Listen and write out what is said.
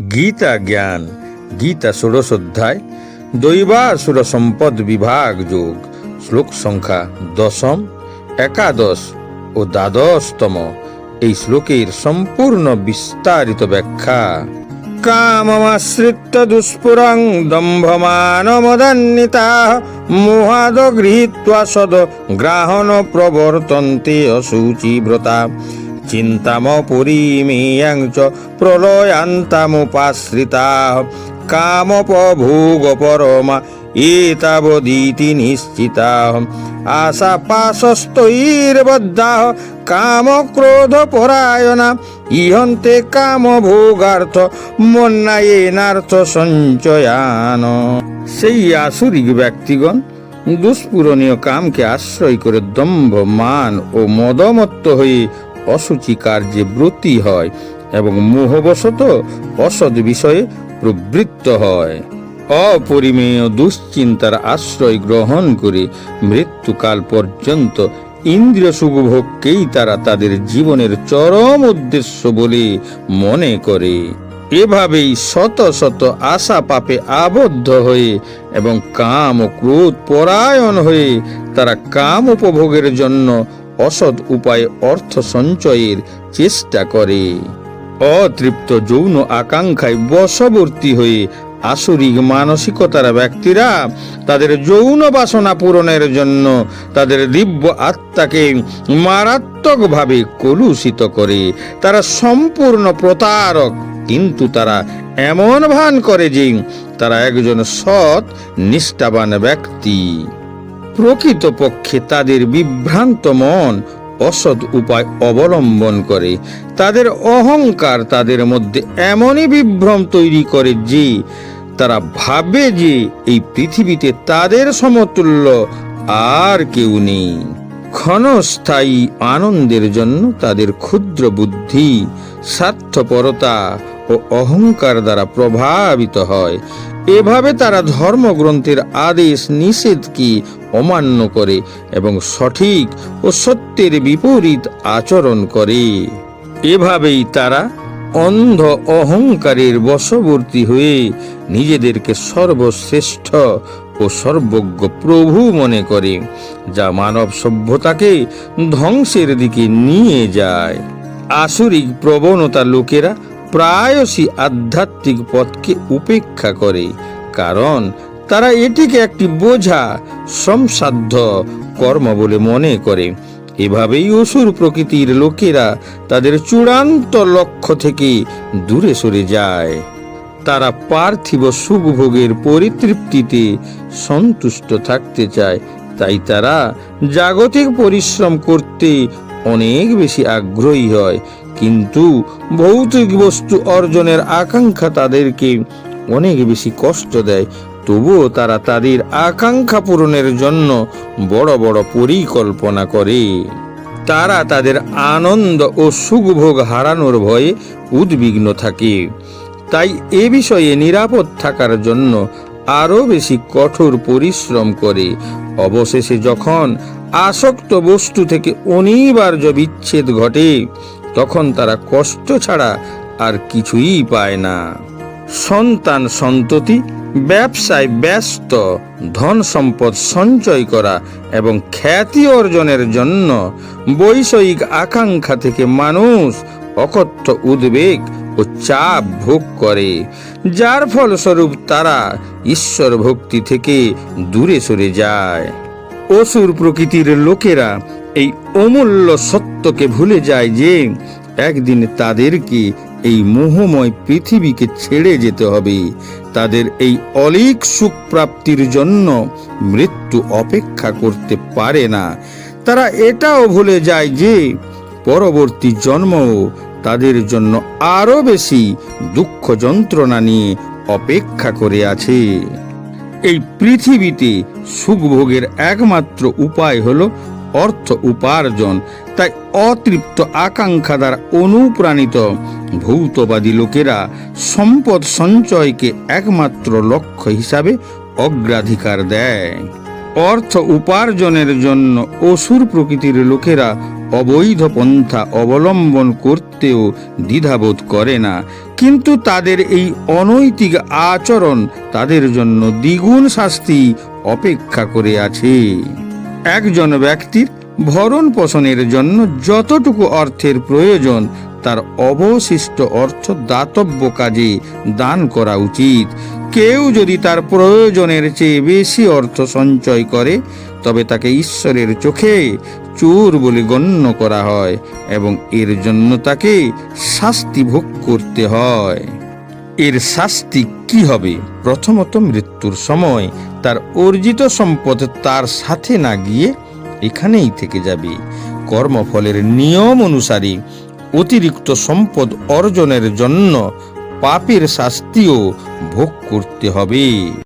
গীতা জ্ঞান, গীতা ষোড়শ অধ্যায় দৈবাসুর সম্পদ বিভাগ যোগ, শ্লোক সংখ্যা দশম, একাদশ ও দ্বাদশতম। এই শ্লোকের সম্পূর্ণ বিস্তারিত ব্যাখ্যা। কামমাশ্রিত্য দুষ্পুরং দম্ভমানমদান্বিতা মোহাদ গৃহীত্বা সদ গ্রাহণ প্রবর্তন্তে অশুচিব্রতা চিন্তামপরিমেয়াং চ প্রলয়ান্তামুপাশ্রিতা কামপভোগপরমা এতাবদিতি নিশ্চিতা আশা পাশস্তৈর্বদ্ধা কামক্রোধ পরায়ণা ইহন্তে কাম কামভোগার্থ মন্নায়েনার্থ সঞ্চয়ান সেই আসুরিক ব্যক্তিগণ দুষ্পূরণীয় কামকে আশ্রয় করে দম্ভ মান ও মদমত্ত হয়ে অসুচি কার্যে ব্রতী হয় এবং মোহবশত অসৎ বিষয়ে প্রবৃত্ত হয়। অপরিমেয় দুশ্চিন্তার আশ্রয় গ্রহণ করে মৃত্যুকাল পর্যন্ত ইন্দ্রিয় সুখভোগকেই তারা তাদের জীবনের চরম উদ্দেশ্য বলে মনে করে। এভাবেই শত শত আশা পাপে আবদ্ধ হয়ে এবং কাম ও ক্রোধ পরায়ণ হয়ে তারা কাম উপভোগের জন্য অসৎ উপায়ে অর্থ সঞ্চয়ের চেষ্টা করে। অতৃপ্ত যৌন আকাঙ্ক্ষায় বশবর্তী হয়ে আসরিক মানসিকতার ব্যক্তিরা তাদের যৌন বাসনা পূরণের জন্য তাদের দিব্য আত্মাকে মারাত্মকভাবে কলুষিত করে। তারা সম্পূর্ণ প্রতারক, কিন্তু তারা এমন ভান করে যে তারা একজন সৎ, নিষ্ঠাবান ব্যক্তি। প্রকৃতপক্ষে তাদের বিভ্রান্ত মন অসৎ উপায় অবলম্বন করে। তাদের অহংকার তাদের মধ্যে এমনই বিভ্রম তৈরি করে যে, তারা ভাবে যে এই পৃথিবীতে তাদের সমতুল্য আর কেউ নেই। ক্ষণস্থায়ী আনন্দের জন্য তাদের ক্ষুদ্র বুদ্ধি, স্বার্থপরতা ও অহংকার দ্বারা প্রভাবিত হয়। এভাবে তারা ধর্মগ্রন্থের আদেশ নিষেধকে অমান্য করে এবং সঠিক ও সত্যের বিপরীত আচরণ করে। এভাবেই তারা অন্ধ অহংকারের বশবর্তী হয়ে নিজেদেরকে সর্বশ্রেষ্ঠ ও সর্বজ্ঞ প্রভু মনে করে, যা মানব সভ্যতাকে ধ্বংসের দিকে নিয়ে যায়। আসুরিক প্রবণতা লোকেরা প্রায়শই আধ্যাত্মিক পথকে উপেক্ষা করে, কারণ তারা এটিকে একটি বোঝা, সমসাধ্য কর্ম বলে মনে করে। এভাবেই অসুর প্রকৃতির লোকেরা তাদের চূড়ান্ত লক্ষ্য থেকে দূরে সরে যায়। তারা পার্থিব সুখভোগের পরিতৃপ্তিতে সন্তুষ্ট থাকতে চায়। তাই তারা জাগতিক পরিশ্রম করতে অনেক বেশি আগ্রহী হয়। কিন্তু ভৌতিক বস্তু অর্জনের আকাঙ্ক্ষা তাদেরকে অনেক বেশি কষ্ট দেয়। তবুও তারা তাদের আকাঙ্ক্ষা পূরণের জন্য বড় বড় পরিকল্পনা করে। তারা তাদের আনন্দ ও সুখভোগ হারানোর ভয়ে উদ্বিগ্ন থাকে। তাই এ বিষয়ে নিরাপদ থাকার জন্য আরও বেশি কঠোর পরিশ্রম করে। অবশেষে যখন আসক্ত বস্তু থেকে অনিবার্য বিচ্ছেদ ঘটে তখন তারা কষ্ট ছাড়া আর কিছুই পায় না। সন্তান সন্ততি, ব্যবসায় ব্যস্ত, ধন সম্পদ সঞ্চয় করা এবং খ্যাতি অর্জনের জন্য বৈষয়িক আকাঙ্ক্ষা থেকে মানুষ অকথ্য উদ্বেগ ও চাপ ভোগ করে, যার ফলস্বরূপ তারা ঈশ্বর ভক্তি থেকে দূরে সরে যায়। অসুর প্রকৃতির লোকেরা এই অমূল্য সত্যকে ভুলে যায় যে একদিন তাদেরকে এই মোহময় পৃথিবীকে ছেড়ে যেতে হবে। তাদের এই অলিক সুখ প্রাপ্তির জন্য মৃত্যু অপেক্ষা করতে পারে না। তারা এটাও ভুলে যায় যে পরবর্তী জন্মও তাদের জন্য আরও বেশি দুঃখ যন্ত্রণা নিয়ে অপেক্ষা করে আছে। এই পৃথিবীতে সুখভোগের একমাত্র উপায় হলো অর্থ উপার্জন, তাই অতৃপ্ত আকাঙ্ক্ষা দ্বারা অনুপ্রাণিত ভৌতবাদী লোকেরা সম্পদ সঞ্চয়কে একমাত্র লক্ষ্য হিসাবে অগ্রাধিকার দেয়। অর্থ উপার্জনের জন্য অসুর প্রকৃতির লোকেরা অবৈধ পন্থা অবলম্বন করতেও দ্বিধাবোধ করে না, কিন্তু তাদের এই অনৈতিক আচরণ তাদের জন্য দ্বিগুণ শাস্তি অপেক্ষা করে আছে। একজন ব্যক্তির ভরণ পোষণের জন্য যতটুকু অর্থের প্রয়োজন, তার অবশিষ্ট অর্থ দাতব্য কাজে দান করা উচিত। কেউ যদি তার প্রয়োজনের চেয়ে বেশি অর্থ সঞ্চয় করে, তবে তাকে ঈশ্বরের চোখে চোর বলে গণ্য করা হয় এবং এর জন্য তাকে শাস্তি ভোগ করতে হয়। এর শাস্তি কি হবে? প্রথমত মৃত্যুর সময় তার অর্জিত সম্পদ তার সাথে না গিয়ে এখানেই থেকে যাবে। কর্মফলের নিয়ম অনুসারে অতিরিক্ত সম্পদ অর্জনের জন্য পাপের শাস্তিও ভোগ করতে হবে।